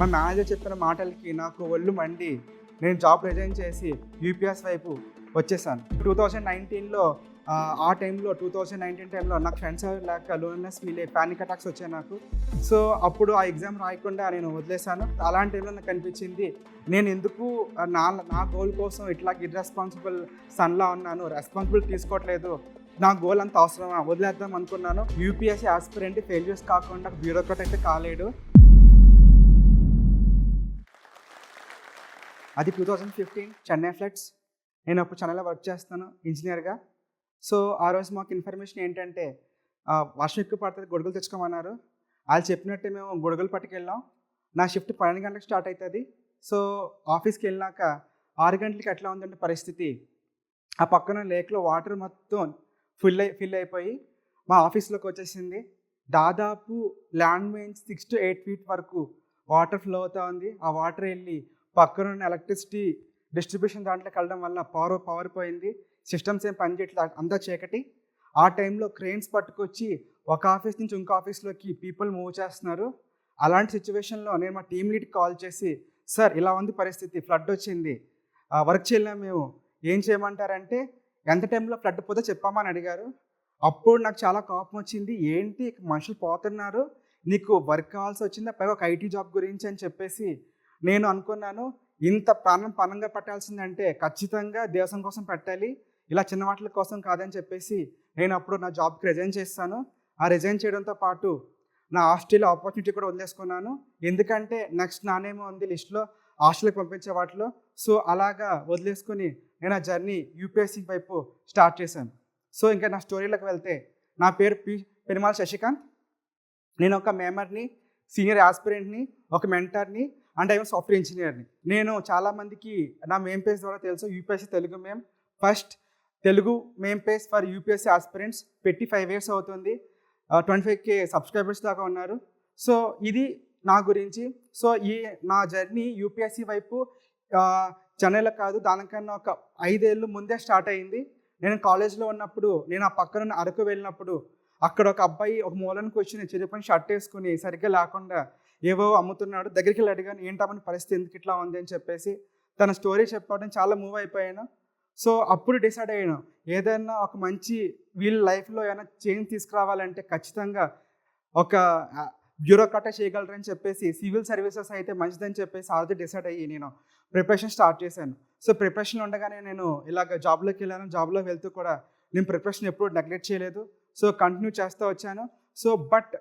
మా మేనేజర్ చెప్పిన మాటలకి నాకు ఒళ్ళు మండి నేను జాబ్ రిజైన్ చేసి యూపీఎస్ వైపు వచ్చేసాను. టూ థౌజండ్ నైన్టీన్లో ఆ టైంలో టూ థౌజండ్ నైన్టీన్ టైంలో నాకు ఫ్రెండ్స్ లేక లోన్లెస్ ఫీల్ అయ్యి ప్యానిక్ అటాక్స్ వచ్చాయి నాకు. సో అప్పుడు ఆ ఎగ్జామ్ రాయకుండా నేను వదిలేశాను. అలాంటి టైంలో నాకు అనిపించింది నేను ఎందుకు నా నా గోల్ కోసం ఇట్లా ఇర్రెస్పాన్సిబుల్ సన్లా ఉన్నాను రెస్పాన్సిబుల్ తీసుకోవట్లేదు నా గోల్ అంత అవసరమా వదిలేద్దాం అనుకున్నాను. యూపీఎస్సీ ఆస్పిరెంట్ ఫెయిల్యూర్స్ కాకుండా బ్యూరోక్రాట్ అయితే కాలేడు. అది two thousand fifteen Chennai floods నేను అప్పుడు చెన్నైలో వర్క్ చేస్తాను ఇంజనీర్గా సో ఆ రోజు మాకు ఇన్ఫర్మేషన్ ఏంటంటే వర్షం ఎక్కువ పడుతుంది గొడుగులు తెచ్చుకోమన్నారు. వాళ్ళు చెప్పినట్టే మేము గొడుగులు పట్టుకెళ్ళాం. నా షిఫ్ట్ పన్నెండు గంటలకు స్టార్ట్ అవుతుంది. సో ఆఫీస్కి వెళ్ళినాక ఆరు గంటలకి ఎట్లా ఉందంటే పరిస్థితి. ఆ పక్కన లేక్లో వాటర్ మొత్తం ఫుల్ అయి ఫిల్ అయిపోయి మా ఆఫీస్లోకి వచ్చేసింది. దాదాపు land mines six to eight feet వరకు వాటర్ ఫ్లో అవుతూ ఉంది. ఆ వాటర్ వెళ్ళి పక్కన ఉన్న ఎలక్ట్రిసిటీ డిస్ట్రిబ్యూషన్ దాంట్లోకి వెళ్ళడం వల్ల పవర్ పవర్ పోయింది. సిస్టమ్స్ ఏం పనిచేయట్లేదు అంతా చీకటి. ఆ టైంలో క్రెయిన్స్ పట్టుకొచ్చి ఒక ఆఫీస్ నుంచి ఇంకో ఆఫీస్లోకి పీపుల్ మూవ్ చేస్తున్నారు. అలాంటి సిచ్యువేషన్లో నేను మా టీమ్ లీడ్కి కాల్ చేసి సార్ ఇలా ఉంది పరిస్థితి ఫ్లడ్ వచ్చింది. వర్క్ చేయలేము మేము. ఏం చేయమంటారంటే ఎంత టైంలో ఫ్లడ్ పోతే చెప్పామని అడిగారు. అప్పుడు నాకు చాలా కోపం వచ్చింది. ఏంటి? మనుషులు పోతున్నారు. నీకు వర్క్ కావాల్సి వచ్చిందా? పైగా ఒక ఐటీ జాబ్ గురించి అని చెప్పేసి నేను అనుకున్నాను ఇంత ప్రాణం పణంగా పెట్టాల్సిందంటే ఖచ్చితంగా దేశం కోసం పెట్టాలి ఇలా చిన్న వాటి కోసం కాదని చెప్పేసి నేను అప్పుడు నా జాబ్కి రిజైన్ చేస్తాను. ఆ రిజైన్ చేయడంతో పాటు నా హాస్టల్లో ఆపర్చునిటీ కూడా వదిలేసుకున్నాను. ఎందుకంటే నెక్స్ట్ నానేమో ఉంది లిస్ట్లో హాస్టల్కి పంపించే వాటిలో. సో అలాగా వదిలేసుకొని నేను ఆ జర్నీ యూపీఎస్సీ వైపు స్టార్ట్ చేశాను. సో ఇంకా నా స్టోరీలకు వెళ్తే నా పేరు పి పెనుమాల శశికాంత్. నేను ఒక మేమర్ని సీనియర్ ఆస్పిరెంట్ని ఒక మెంటర్ని అండ్ ఐఎమ్ సాఫ్ట్వేర్ ఇంజనీర్ని. నేను చాలామందికి నా మేం పేజ్ ద్వారా తెలుసు UPSC Telugu meme first Telugu meme page for UPSC aspirants పెట్టి ఫైవ్ ఇయర్స్ అవుతుంది. ట్వంటీ ఫైవ్ కే సబ్స్క్రైబర్స్ దాకా ఉన్నారు. సో ఇది నా గురించి. సో ఈ నా జర్నీ యూపీఎస్సీ వైపు uh, చెన్నైలో కాదు దానికన్నా ఒక ఐదేళ్ళు ముందే స్టార్ట్ అయింది. నేను కాలేజ్లో ఉన్నప్పుడు నేను ఆ పక్కన అరకు వెళ్ళినప్పుడు అక్కడ ఒక అబ్బాయి ఒక మూలను కూర్చుని చిరుపని షర్ట్ వేసుకుని సరిగ్గా లేకుండా ఏవో అమ్ముతున్నాడు దగ్గరికి వెళ్ళి అడిగాను ఏంటమని పరిస్థితి ఎందుకు ఇట్లా ఉంది? అని చెప్పేసి తన స్టోరీ చెప్పడం చాలా మూవ్ అయిపోయాను. సో అప్పుడు డిసైడ్ అయ్యాను ఏదైనా ఒక మంచి వీళ్ళ లైఫ్లో ఏమైనా చేంజ్ తీసుకురావాలంటే ఖచ్చితంగా ఒక బ్యూరోక్రాటే చేయగలరని చెప్పేసి సివిల్ సర్వీసెస్ అయితే మంచిదని చెప్పేసి ఆల్రెడీ డిసైడ్ అయ్యి నేను ప్రిపరేషన్ స్టార్ట్ చేశాను. సో ప్రిపరేషన్ ఉండగానే నేను ఇలాగ జాబ్లోకి వెళ్ళాను. జాబ్లో వెళ్తూ కూడా నేను ప్రిపరేషన్ ఎప్పుడు నెగ్లెక్ట్ చేయలేదు. సో కంటిన్యూ చేస్తూ వచ్చాను. సో బట్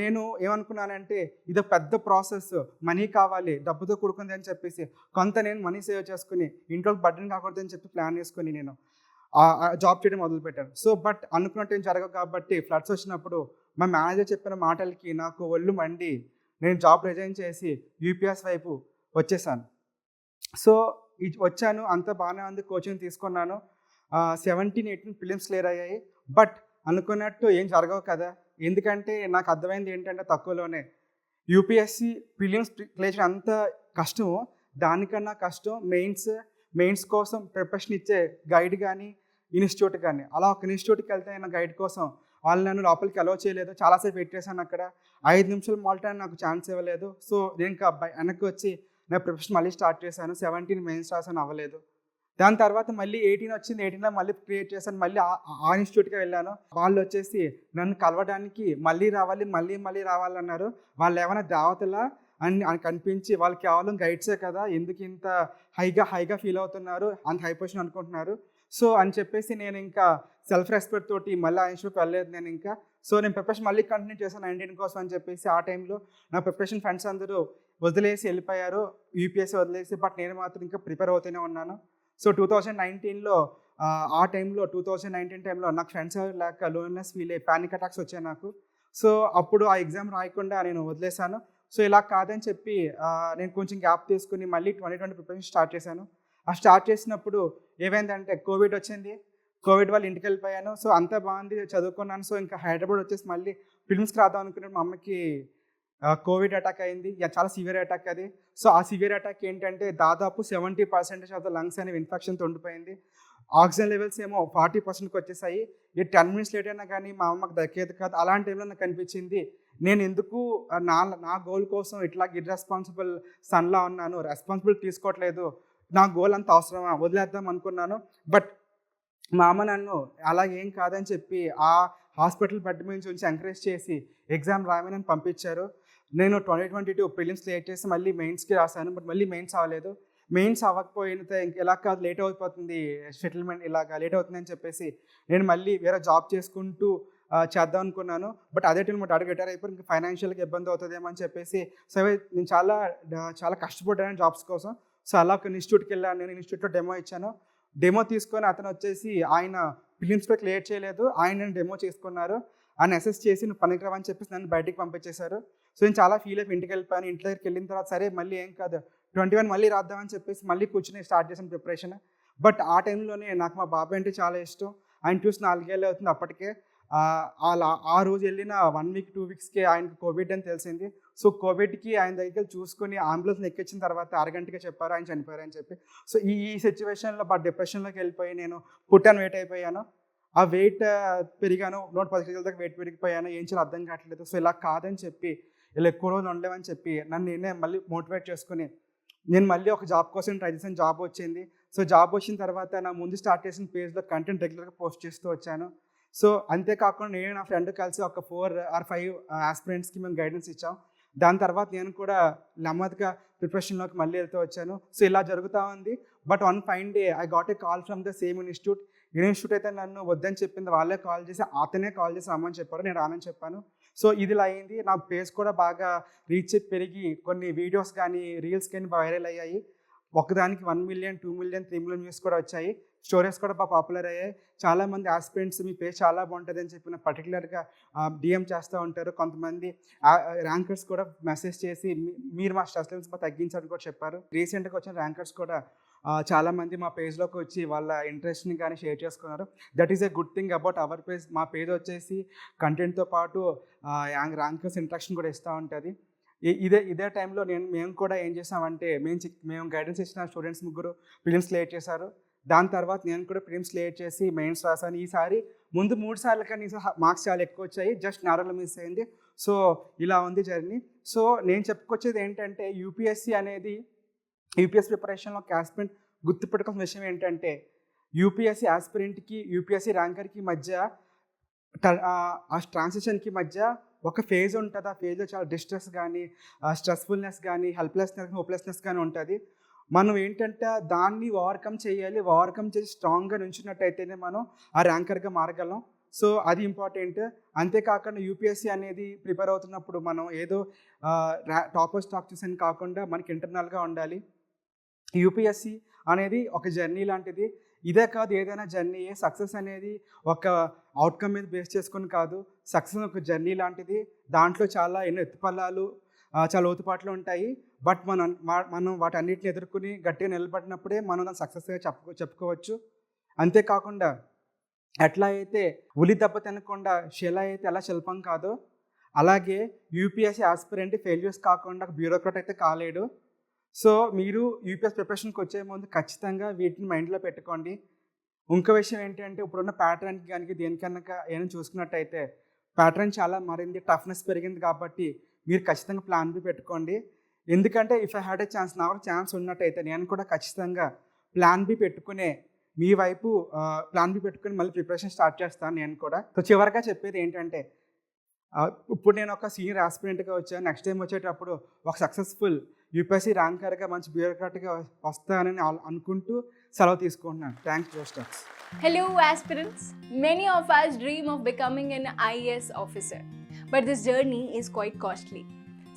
నేను ఏమనుకున్నానంటే ఇది పెద్ద ప్రాసెస్ మనీ కావాలి డబ్బుతో కూడుకుంది అని చెప్పేసి కొంత నేను మనీ సేవ్ చేసుకుని ఇంట్లోకి బడ్డన్ కాకూడదని చెప్పి ప్లాన్ చేసుకుని నేను జాబ్ చేయడం మొదలుపెట్టాను. సో బట్ అనుకున్నట్టు ఏం జరగదు కాబట్టి ఫ్లడ్స్ వచ్చినప్పుడు మా మేనేజర్ చెప్పిన మాటలకి నాకు ఒళ్ళు మండి నేను జాబ్ రిజైన్ చేసి యూపీఎస్ వైపు వచ్చేసాను. సో వచ్చాను అంత బాగానే ఉంది కోచింగ్ తీసుకున్నాను. సెవెంటీన్ ఎయిటీన్ ఫిలిమ్స్ క్లియర్ అయ్యాయి. బట్ అనుకున్నట్టు ఏం జరగవు కదా ఎందుకంటే నాకు అర్థమైంది ఏంటంటే తక్కువలోనే. యూపీఎస్సి ఫిలిమ్స్ క్లియర్ చేయడం అంత కష్టమో దానికన్నా కష్టం మెయిన్స్ మెయిన్స్ కోసం ప్రిపరేషన్ ఇచ్చే గైడ్ కానీ ఇన్స్టిట్యూట్ కానీ. అలా ఒక ఇన్స్టిట్యూట్కి వెళ్తే నా గైడ్ కోసం వాళ్ళు నన్ను లోపలికి అలో చేయలేదు. చాలాసేపు వెయిట్ చేశాను అక్కడ. ఐదు నిమిషాలు మాల్టానికి నాకు ఛాన్స్ ఇవ్వలేదు. సో నేను ఇంకా అబ్బాయి వెనక్కి వచ్చి నా ప్రిపరేషన్ మళ్ళీ స్టార్ట్ చేశాను. సెవెంటీన్ మెయిన్స్ రాసాను అవ్వలేదు. దాని తర్వాత మళ్ళీ ఎయిటీన్ వచ్చింది. ఎయిటీన్లో మళ్ళీ క్రియేట్ చేశాను. మళ్ళీ ఆ- ఇన్స్టిట్యూట్కి వెళ్ళాను. వాళ్ళు వచ్చేసి నన్ను కలవడానికి మళ్ళీ రావాలి మళ్ళీ మళ్ళీ రావాలన్నారు. వాళ్ళు ఏమైనా దావతలా అని అని కనిపించి వాళ్ళు కేవలం గైడ్సే కదా ఎందుకు ఇంత హైగా హైగా ఫీల్ అవుతున్నారు? అంత హై పొజిషన్ అనుకుంటున్నారు? సో అని చెప్పేసి నేను ఇంకా సెల్ఫ్ రెస్పెక్ట్ తోటి మళ్ళీ ఆ ఇన్స్టిట్యూట్కి వెళ్ళలేదు నేను ఇంకా. సో నేను ప్రిపరేషన్ మళ్ళీ కంటిన్యూ చేశాను నైన్టీన్ కోసం అని చెప్పేసి ఆ టైంలో నా ప్రిపరేషన్ ఫ్రెండ్స్ అందరూ వదిలేసి వెళ్ళిపోయారు. యూపీఎస్సీ వదిలేసి బట్ నేను మాత్రం ఇంకా ప్రిపేర్ అవుతూనే ఉన్నాను. సో టూ థౌజండ్ నైన్టీన్లో ఆ టైంలో టూ థౌజండ్ నైన్టీన్ టైంలో నాకు ఫ్రెండ్స్ లేక లోన్లెస్ ఫీల్ అయ్యి ప్యానిక్ అటాక్స్ వచ్చాయి నాకు. సో అప్పుడు ఆ ఎగ్జామ్ రాయకుండా నేను వదిలేశాను. సో ఇలా కాదని చెప్పి నేను కొంచెం గ్యాప్ తీసుకుని మళ్ళీ ట్వంటీ ట్వంటీ ప్రిపరేషన్ స్టార్ట్ చేశాను. ఆ స్టార్ట్ చేసినప్పుడు ఏమైందంటే కోవిడ్ వచ్చింది. కోవిడ్ వల్ల ఇంటికి వెళ్ళిపోయాను. సో అంతా బాగుంది చదువుకున్నాను. సో ఇంకా హైదరాబాద్ వచ్చేసి మళ్ళీ ఫిల్మ్స్కి రాద్దాం అనుకున్నాను మా అమ్మకి. కోవిడ్ అటాక్ అయింది. చాలా సివియర్ అటాక్ అది. సో ఆ సివియర్ అటాక్ ఏంటంటే దాదాపు seventy percentage of the lungs అనేవి ఇన్ఫెక్షన్తో ఉండిపోయింది ఆక్సిజన్ లెవెల్స్ ఏమో ఫార్టీ పర్సెంట్కి వచ్చేసాయి. ఈ టెన్ మినిట్స్ లేట్ అయినా కానీ మా అమ్మకి దక్కేది కాదు. అలాంటి టైంలో నాకు అనిపించింది నేను ఎందుకు నా నా గోల్ కోసం ఇట్లా ఇర్రెస్పాన్సిబుల్ సన్లా ఉన్నాను రెస్పాన్సిబిలిటీ తీసుకోవట్లేదు నా గోల్ అంత అవసరమా వదిలేద్దాం అనుకున్నాను. బట్ మా అమ్మ నన్ను అలా ఏం కాదని చెప్పి ఆ హాస్పిటల్ బెడ్ మీద నుంచి ఎంకరేజ్ చేసి ఎగ్జామ్ రాయమని నన్ను పంపించారు. నేను twenty twenty two prelims late చేసి మళ్ళీ మెయిన్స్కి రాశాను బట్ మళ్ళీ మెయిన్స్ అవ్వలేదు. మెయిన్స్ అవ్వకపోయితే ఎలా కాదు లేట్ అయిపోతుంది సెటిల్మెంట్ ఇలాగా లేట్ అవుతుంది అని చెప్పేసి నేను మళ్ళీ వేరే జాబ్ చేసుకుంటూ చేద్దాం అనుకున్నాను. బట్ అదే టైం మా డాడీ రిటైర్ అయిపోయి ఇంకా ఫైనాన్షియల్గా ఇబ్బంది అవుతుందేమో అని చెప్పేసి సో నేను చాలా చాలా కష్టపడ్డాను జాబ్స్ కోసం. సో అలా ఒక ఇన్స్టిట్యూట్కి వెళ్ళాను నేను ఇన్స్టిట్యూట్లో డెమో ఇచ్చాను. డెమో తీసుకొని అతను వచ్చేసి ఆయన ఫిలిమ్స్లో క్లియర్ చేయలేదు ఆయన నేను డెమో చేసుకున్నారు. ఆయన అసెస్ చేసి నువ్వు పనికిరావు చెప్పేసి నన్ను బయటికి పంపించేశారు. సో నేను చాలా ఫీల్ అయిపోయి ఇంటికి వెళ్ళిపోయాను. ఇంటి దగ్గరికి వెళ్ళిన తర్వాత సరే మళ్ళీ ఏం కాదు. ట్వంటీ వన్ మళ్ళీ రాద్దామని చెప్పేసి మళ్ళీ కూర్చుని స్టార్ట్ చేసిన ప్రిపరేషన్ బట్ ఆ టైంలోనే నాకు మా బాబాయ్ అంటే చాలా ఇష్టం. ఆయన చూసి నాలుగేళ్ళు అవుతుంది అప్పటికే. ఆ, అలా ఆ రోజు వెళ్ళిన వన్ వీక్ టూ వీక్స్కి ఆయనకు కోవిడ్ అని తెలిసింది. సో కోవిడ్కి ఆయన దగ్గరికి చూసుకుని అంబులెన్స్ ఎక్కించిన తర్వాత అరగంటగా చెప్పారు ఆయన చనిపోయారు అని చెప్పి. సో ఈ ఈ సిచ్యువేషన్లో బట్ డిప్రెషన్లోకి వెళ్ళిపోయి నేను పుట్టాను వెయిట్ అయిపోయాను. ఆ వెయిట్ పెరిగాను. నూట పది కేజీల దాకా వెయిట్ పెరిగిపోయాను. ఏం చేయాలి అర్థం కావట్లేదు. సో ఇలా కాదని చెప్పి ఇలా ఎక్కువ రోజులు ఉండలేమని చెప్పి నన్ను నేనే మళ్ళీ మోటివేట్ చేసుకుని నేను మళ్ళీ ఒక జాబ్ కోసం ట్రై చేసాను జాబ్ వచ్చింది. సో జాబ్ వచ్చిన తర్వాత నా ముందు స్టార్ట్ చేసిన పేజ్లో కంటెంట్ రెగ్యులర్గా పోస్ట్ చేస్తూ వచ్చాను. సో అంతేకాకుండా నేను నా ఫ్రెండ్ కలిసి ఒక ఫోర్ ఆర్ ఫైవ్ ఆస్పిరెంట్స్కి మేము గైడెన్స్ ఇచ్చాం. దాని తర్వాత నేను కూడా నెమ్మదిగా ప్రిపరేషన్లోకి మళ్ళీ వెళ్తూ వచ్చాను. సో ఇలా జరుగుతూ ఉంది. But one fine day I got a call from the same institute. Institute అయితే నన్ను వద్దని చెప్పింది వాళ్ళే కాల్ చేసి అతనే కాల్ చేసి రమ్మని చెప్పారు నేను రానని చెప్పాను. సో ఇది ఇలా అయింది నా పేజ్ కూడా బాగా రీచ్ పెరిగి కొన్ని వీడియోస్ కానీ రీల్స్ కానీ వైరల్ అయ్యాయి. ఒకదానికి one million two million three million views కూడా వచ్చాయి. స్టోరీస్ కూడా బాగా పాపులర్ అయ్యాయి. చాలామంది ఆస్పిరెంట్స్ మీ పేజ్ చాలా బాగుంటుంది అని చెప్పిన పర్టికులర్గా డిఎం చేస్తూ ఉంటారు. కొంతమంది ర్యాంకర్స్ కూడా మెసేజ్ చేసి మీరు మా స్ట్రెస్ లెవెల్స్ బాగా తగ్గించాలని కూడా చెప్పారు. రీసెంట్గా వచ్చిన ర్యాంకర్స్ కూడా చాలామంది మా పేజ్లోకి వచ్చి వాళ్ళ ఇంట్రెస్ట్ని కానీ షేర్ చేసుకున్నారు. That is a good thing about our page మా పేజ్ వచ్చేసి కంటెంట్తో పాటు యాంగ్ ర్యాంకర్స్ ఇంట్రాక్షన్ కూడా ఇస్తూ ఉంటుంది. ఇదే ఇదే టైంలో నేను మేము కూడా ఏం చేసామంటే మేము మేము గైడెన్స్ ఇచ్చిన స్టూడెంట్స్ ముగ్గురు ఫిలిమ్స్ లేట్ చేశారు. దాని తర్వాత నేను కూడా ఫిలిమ్స్ లేట్ చేసి మెయిన్స్ రాశాను ఈసారి ముందు మూడు సార్లు కానీ మార్క్స్ చాలా ఎక్కువ వచ్చాయి. జస్ట్ నార్మల్ మిస్ అయింది. సో ఇలా ఉంది జర్నీ సో నేను చెప్పుకొచ్చేది ఏంటంటే యూపీఎస్సి అనేది యూపీఎస్ ప్రిపరేషన్లో క్యాస్పెంట్ గుర్తుపెట్టుకున్న విషయం ఏంటంటే యూపీఎస్సీ ఆస్పిరెంట్కి యూపీఎస్సీ ర్యాంకర్కి మధ్య ఆ- ట్రాన్సిషన్కి మధ్య ఒక ఫేజ్ ఉంటుంది. ఆ ఫేజ్లో చాలా డిస్ట్రెస్ కానీ స్ట్రెస్ఫుల్నెస్ కానీ హెల్ప్లెస్నెస్ హోప్లెస్నెస్ కానీ ఉంటుంది. మనం ఏంటంటే దాన్ని ఓవర్కమ్ చేయాలి. ఓవర్కమ్ చేసి స్ట్రాంగ్గా నుంచినట్టయితేనే మనం ఆ ర్యాంకర్గా మారగలం. సో అది ఇంపార్టెంట్. అంతేకాకుండా యూపీఎస్సీ అనేది ప్రిపేర్ అవుతున్నప్పుడు మనం ఏదో టాపర్ స్టాక్స్ అని కాకుండా మనకి ఇంటర్నల్గా ఉండాలి. యూపీఎస్సి అనేది ఒక జర్నీ లాంటిది. ఇదే కాదు ఏదైనా జర్నీ సక్సెస్ అనేది ఒక అవుట్కమ్ మీద బేస్ చేసుకొని కాదు సక్సెస్ ఒక జర్నీ లాంటిది. దాంట్లో చాలా ఎన్నో ఎత్తుపల్లాలు చాలా లోతుపాట్లు ఉంటాయి. బట్ మనం మనం వాటన్నిటిని ఎదుర్కొని గట్టిగా నిలబడినప్పుడే మనం దాన్ని సక్సెస్గా చెప్పుకో చెప్పుకోవచ్చు. అంతేకాకుండా ఎట్లా అయితే ఉలి దెబ్బ తినకుండా శిల అయితే ఎలా శిల్పం కాదో అలాగే యూపీఎస్సీ ఆస్పిరెంట్ ఫెయిల్యూర్స్ కాకుండా బ్యూరోక్రాట్ అయితే కాలేడు. సో మీరు యూపీఎస్ ప్రిపరేషన్కి వచ్చే ముందు ఖచ్చితంగా వీటిని మైండ్లో పెట్టుకోండి. ఇంకో విషయం ఏంటంటే ఇప్పుడున్న ప్యాటర్న్కి కానీ దేనికన్నా ఏమైనా చూసుకున్నట్టయితే ప్యాటర్న్ చాలా మారింది టఫ్నెస్ పెరిగింది కాబట్టి మీరు ఖచ్చితంగా ప్లాన్ బి పెట్టుకోండి. ఎందుకంటే if I had a chance నా ఛాన్స్ ఉన్నట్టయితే నేను కూడా ఖచ్చితంగా ప్లాన్ బి పెట్టుకునే మీ వైపు ప్లాన్ బి పెట్టుకుని మళ్ళీ ప్రిపరేషన్ స్టార్ట్ చేస్తాను నేను కూడా. సో చివరిగా చెప్పేది ఏంటంటే ఇప్పుడు నేను ఒక సీనియర్ ఆస్పిరెంట్గా వచ్చాను. నెక్స్ట్ టైం వచ్చేటప్పుడు ఒక సక్సెస్ఫుల్ యూపీఎస్సీ ర్యాంకర్గా మంచి బ్యూరోక్రాట్గా వస్తానని అనుకుంటూ సెలవు తీసుకుంటున్నాను. Thanks జోస్టర్స్ hello aspirants many of our dream of becoming an IAS officer but this journey is quite costly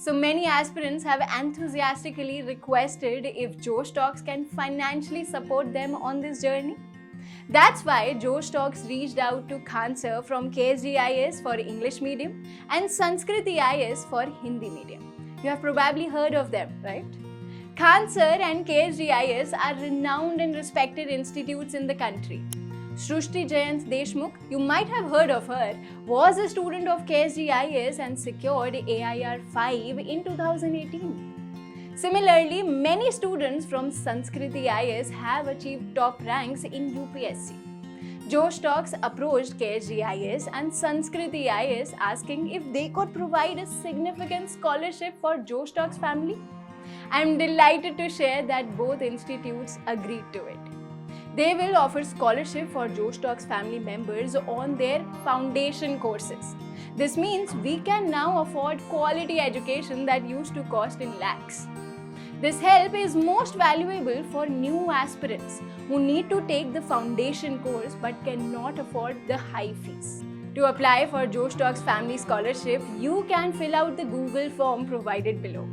So many aspirants have enthusiastically requested if Joe Stocks can financially support them on this journey. That's why Josh Talks reached out to Khan sir from KSGIS for English medium and Sanskrit IS for Hindi medium. You have probably heard of them, right? Khan sir and KSGIS are renowned and respected institutes in the country. Shrushti Jayant Deshmukh, you might have heard of her, was a student of KSGIS and secured AIR 5 in 2018. Similarly, many students from Sanskriti IS have achieved top ranks in UPSC. Josh Talks approached KSGIS and Sanskriti IS asking if they could provide a significant scholarship for Josh Talks family. I'm delighted to share that both institutes agreed to it. They will offer scholarship for Josh Talks family members on their foundation courses. This means we can now afford quality education that used to cost in lakhs. This help is most valuable for new aspirants who need to take the foundation course but cannot afford the high fees. To apply for Josh Talks Family Scholarship, you can fill out the Google form provided below.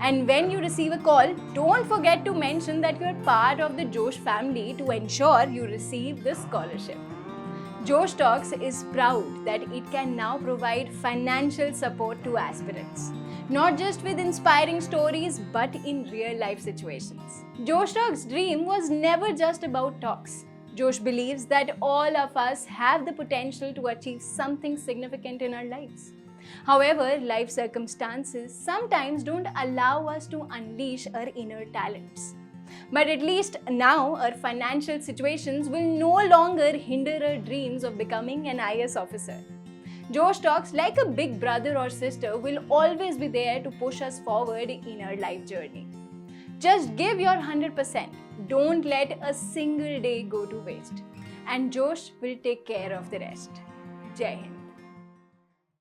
And when you receive a call, don't forget to mention that you're part of the Josh family to ensure you receive the scholarship. Josh Talks is proud that it can now provide financial support to aspirants, not just with inspiring stories but in real life situations. Josh Talks' dream was never just about talks. Josh believes that all of us have the potential to achieve something significant in our lives. However, life circumstances sometimes don't allow us to unleash our inner talents. But at least now our financial situations will no longer hinder our dreams of becoming an IS officer. Josh Talks, like a big brother or sister, will always be there to push us forward in our life journey. Just give your 100%. Don't let a single day go to waste. And Josh will take care of the rest. Jai Hind.